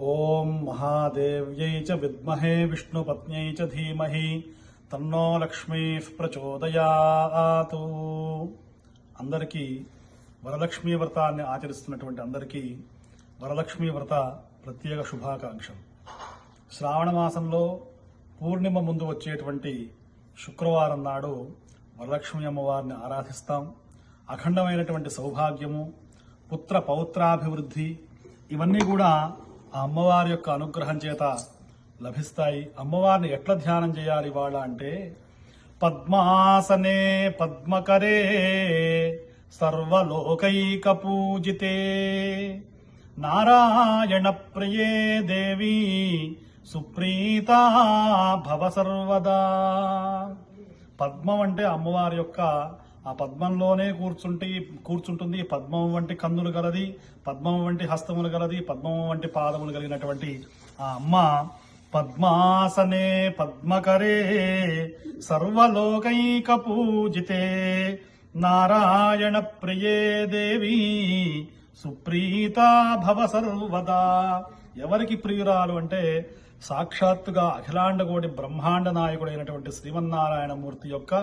ఓం మహాదేవ్యై చ విద్మహే విష్ణుపత్న్యై చ ధీమహి. తన్నో లక్ష్మీ ప్రచోదయాతు. అందరికీ వరలక్ష్మీ వ్రతాన్ని ఆచరిస్తున్నటువంటి అందరికీ వరలక్ష్మీ వ్రత ప్రత్యేక శుభాకాంక్షలు. శ్రావణ మాసంలో పూర్ణిమ ముందు వచ్చేటువంటి శుక్రవారం నాడు వరలక్ష్మి అమ్మవారిని ఆరాధిస్తాం. అఖండమైనటువంటి సౌభాగ్యము పుత్ర పౌత్రాభివృద్ధి ఇవన్నీ కూడా ఆ అమ్మవారి యొక్క అనుగ్రహం చేత లభిస్తాయి. అమ్మవారిని ఎట్లా ధ్యానం చేయాలి వాళ్ళ అంటే పద్మాసనే పద్మకరే సర్వలోకైక పూజితే నారాయణ ప్రియే దేవి సుప్రీత భవ సర్వదా. పద్మం అంటే అమ్మవారి యొక్క ఆ పద్మంలోనే కూర్చుంటే కూర్చుంటుంది. పద్మం వంటి కన్నులు గలది పద్మం వంటి హస్తములు గలది పద్మం వంటి పాదములు కలిగినటువంటి ఆ అమ్మ పద్మాసనే పద్మకరే సర్వలోకైక పూజితే. నారాయణ ప్రియే దేవి సుప్రీత భవ సర్వదా. ఎవరికి ప్రియురాలు అంటే సాక్షాత్తుగా అఖిలాండకోటి బ్రహ్మాండ నాయకుడైనటువంటి శ్రీమన్నారాయణమూర్తి యొక్క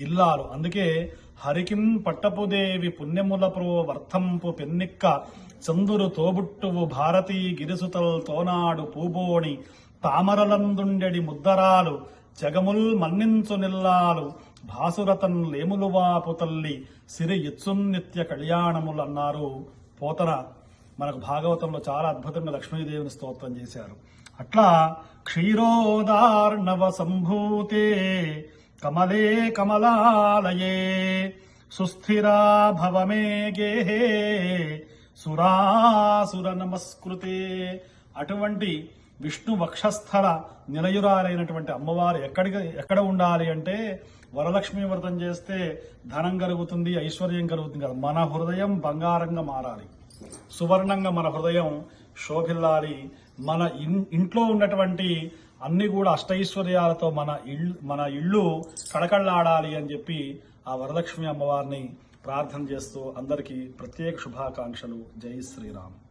ఇల్లాలు. అందుకే హరికిం పట్టపుదేవి పుణ్యములప్రో వర్తంపు వర్ధంపు పెన్నిక్క చందురు తోబుట్టువు భారతీ గిరిసుతల్ తోనాడు పూబోణి తామరలందుండెడి ముద్దరాలు జగముల్ మన్నించు నిల్లాలు భాసురతన్ లేములువాపు తల్లి సిరి ఇత్సున్నిత్య కళ్యాణములు అన్నారు పోతన. మనకు భాగవతంలో చాలా అద్భుతంగా లక్ష్మీదేవిని స్తోత్రం చేశారు. అట్లా క్షీరోదార్ణవ సంభూతే కమలే కమలాలయే సుస్థిరా భవమే గేహే సురాసుర నమస్కృతే. అటువంటి విష్ణు వక్షస్థల నిలయురాలైనటువంటి అమ్మవారు ఎక్కడికి ఎక్కడ ఉండాలి అంటే వరలక్ష్మి వ్రతం చేస్తే ధనం కలుగుతుంది ఐశ్వర్యం కలుగుతుంది కదా. మన హృదయం బంగారంగా మారాలి. సువర్ణంగా మన హృదయం శోభిల్లాలి. మన ఇన్- ఇంట్లో ఉన్నటువంటి అన్ని కూడా అష్టైశ్వర్యాలతో మన ఇల్లు మన ఇల్లు కడకళ్ళాడాలి అని చెప్పి ఆ వరలక్ష్మి అమ్మవారిని ప్రార్థన చేస్తూ అందరికీ ప్రత్యేక శుభాకాంక్షలు. జై శ్రీరామ్.